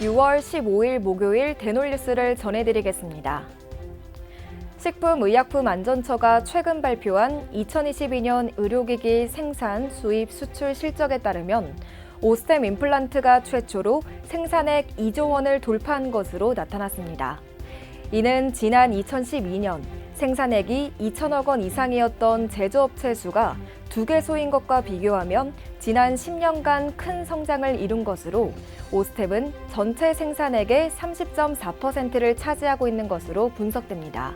6월 15일 목요일 대놀뉴스를 전해드리겠습니다. 식품의약품안전처가 최근 발표한 2022년 의료기기 생산, 수입, 수출 실적에 따르면 오스템 임플란트가 최초로 생산액 2조 원을 돌파한 것으로 나타났습니다. 이는 지난 2012년 생산액이 2천억 원 이상이었던 제조업체 수가 두 개소인 것과 비교하면 지난 10년간 큰 성장을 이룬 것으로 오스텝은 전체 생산액의 30.4%를 차지하고 있는 것으로 분석됩니다.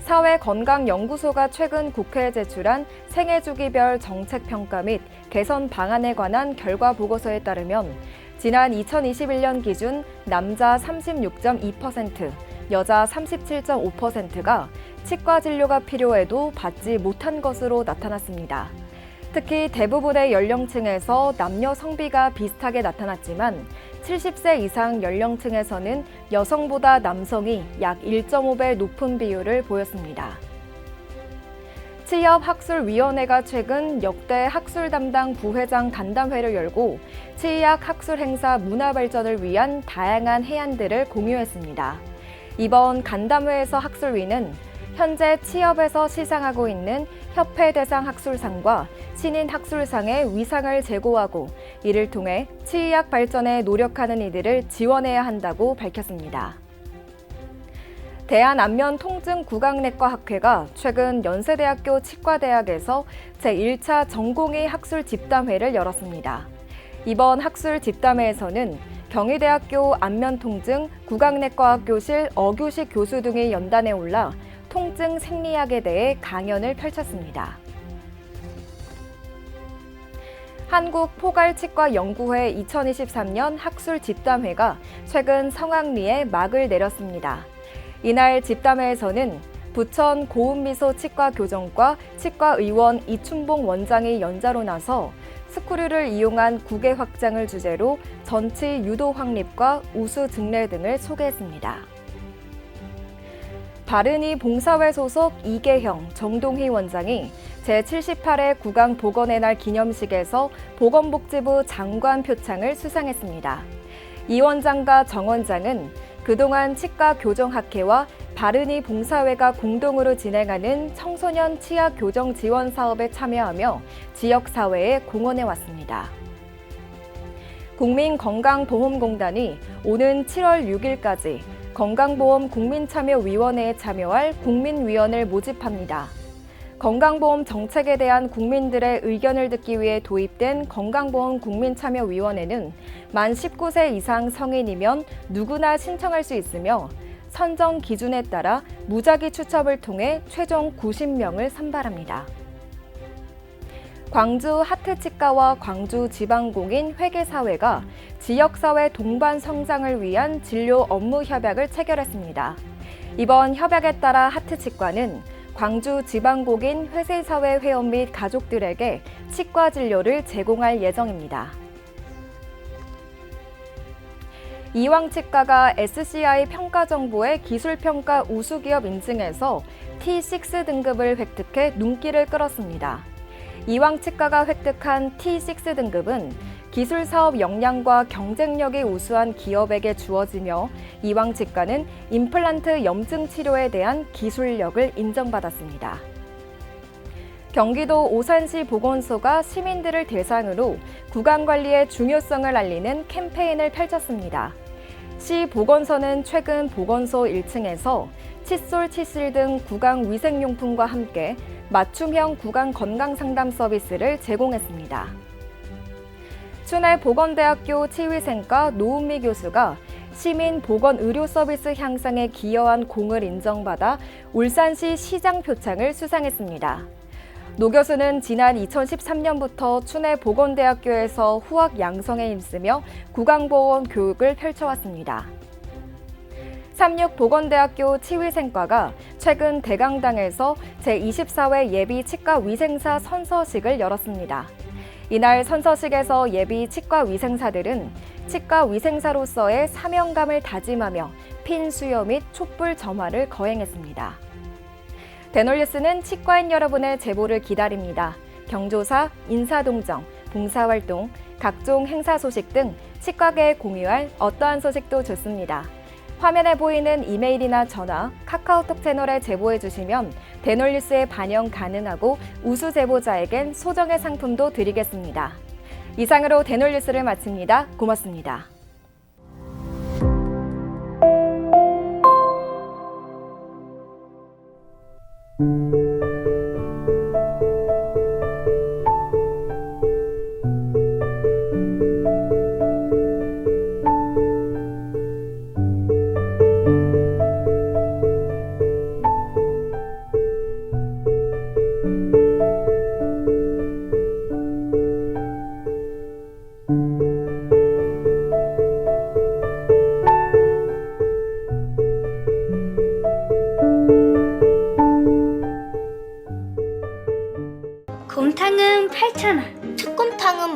사회건강연구소가 최근 국회에 제출한 생애주기별 정책평가 및 개선 방안에 관한 결과 보고서에 따르면 지난 2021년 기준 남자 36.2%, 여자 37.5%가 치과 진료가 필요해도 받지 못한 것으로 나타났습니다. 특히 대부분의 연령층에서 남녀 성비가 비슷하게 나타났지만 70세 이상 연령층에서는 여성보다 남성이 약 1.5배 높은 비율을 보였습니다. 치의학술위원회가 최근 역대 학술 담당 부회장 간담회를 열고 치의학 학술 행사 문화 발전을 위한 다양한 해안들을 공유했습니다. 이번 간담회에서 학술위는 현재 취업에서 시상하고 있는 협회 대상 학술상과 신인 학술상의 위상을 제고하고 이를 통해 치의학 발전에 노력하는 이들을 지원해야 한다고 밝혔습니다. 대한안면통증구강내과학회가 최근 연세대학교 치과대학에서 제1차 전공의 학술 집담회를 열었습니다. 이번 학술 집담회에서는 경희대학교 안면통증 구강내과학 교실 어교식 교수 등이 연단에 올라 통증 생리학에 대해 강연을 펼쳤습니다. 한국포괄치과연구회 2023년 학술 집담회가 최근 성황리에 막을 내렸습니다. 이날 집담회에서는 부천 고운미소 치과교정과 치과의원 이춘봉 원장이 연자로 나서 스크류를 이용한 구개 확장을 주제로 전치 유도 확립과 우수 증례 등을 소개했습니다. 바른이 봉사회 소속 이계형, 정동희 원장이 제78회 구강 보건의 날 기념식에서 보건복지부 장관 표창을 수상했습니다. 이 원장과 정 원장은 그동안 치과 교정학회와 바른이 봉사회가 공동으로 진행하는 청소년 치아 교정 지원 사업에 참여하며 지역 사회에 공헌해 왔습니다. 국민건강보험공단이 오는 7월 6일까지 건강보험 국민참여위원회에 참여할 국민위원을 모집합니다. 건강보험 정책에 대한 국민들의 의견을 듣기 위해 도입된 건강보험 국민참여위원회는 만 19세 이상 성인이면 누구나 신청할 수 있으며 선정 기준에 따라 무작위 추첨을 통해 최종 90명을 선발합니다. 광주 하트치과와 광주 지방공인 회계사회가 지역사회 동반 성장을 위한 진료 업무 협약을 체결했습니다. 이번 협약에 따라 하트치과는 광주 지방공인 회계사회 회원 및 가족들에게 치과 진료를 제공할 예정입니다. 이왕 치과가 SCI 평가정보의 기술 평가 우수 기업 인증에서 T6 등급을 획득해 눈길을 끌었습니다. 이왕 치과가 획득한 T6 등급은 기술 사업 역량과 경쟁력이 우수한 기업에게 주어지며 이왕치과는 임플란트 염증 치료에 대한 기술력을 인정받았습니다. 경기도 오산시 보건소가 시민들을 대상으로 구강 관리의 중요성을 알리는 캠페인을 펼쳤습니다. 시 보건소는 최근 보건소 1층에서 칫솔, 치실 등 구강 위생용품과 함께 맞춤형 구강 건강 상담 서비스를 제공했습니다. 춘해 보건대학교 치위생과 노은미 교수가 시민 보건 의료 서비스 향상에 기여한 공을 인정받아 울산시 시장 표창을 수상했습니다. 노 교수는 지난 2013년부터 춘해 보건대학교에서 후학 양성에 힘쓰며 구강보험 교육을 펼쳐왔습니다. 삼육보건대학교 치위생과가 최근 대강당에서 제24회 예비 치과 위생사 선서식을 열었습니다. 이날 선서식에서 예비 치과 위생사들은 치과 위생사로서의 사명감을 다짐하며 핀 수여 및 촛불 점화를 거행했습니다. 대놀뉴스는 치과인 여러분의 제보를 기다립니다. 경조사, 인사동정, 봉사활동, 각종 행사 소식 등 치과계에 공유할 어떠한 소식도 좋습니다. 화면에 보이는 이메일이나 전화, 카카오톡 채널에 제보해 주시면 대놀뉴스에 반영 가능하고 우수 제보자에겐 소정의 상품도 드리겠습니다. 이상으로 대놀뉴스를 마칩니다. 고맙습니다. 곰탕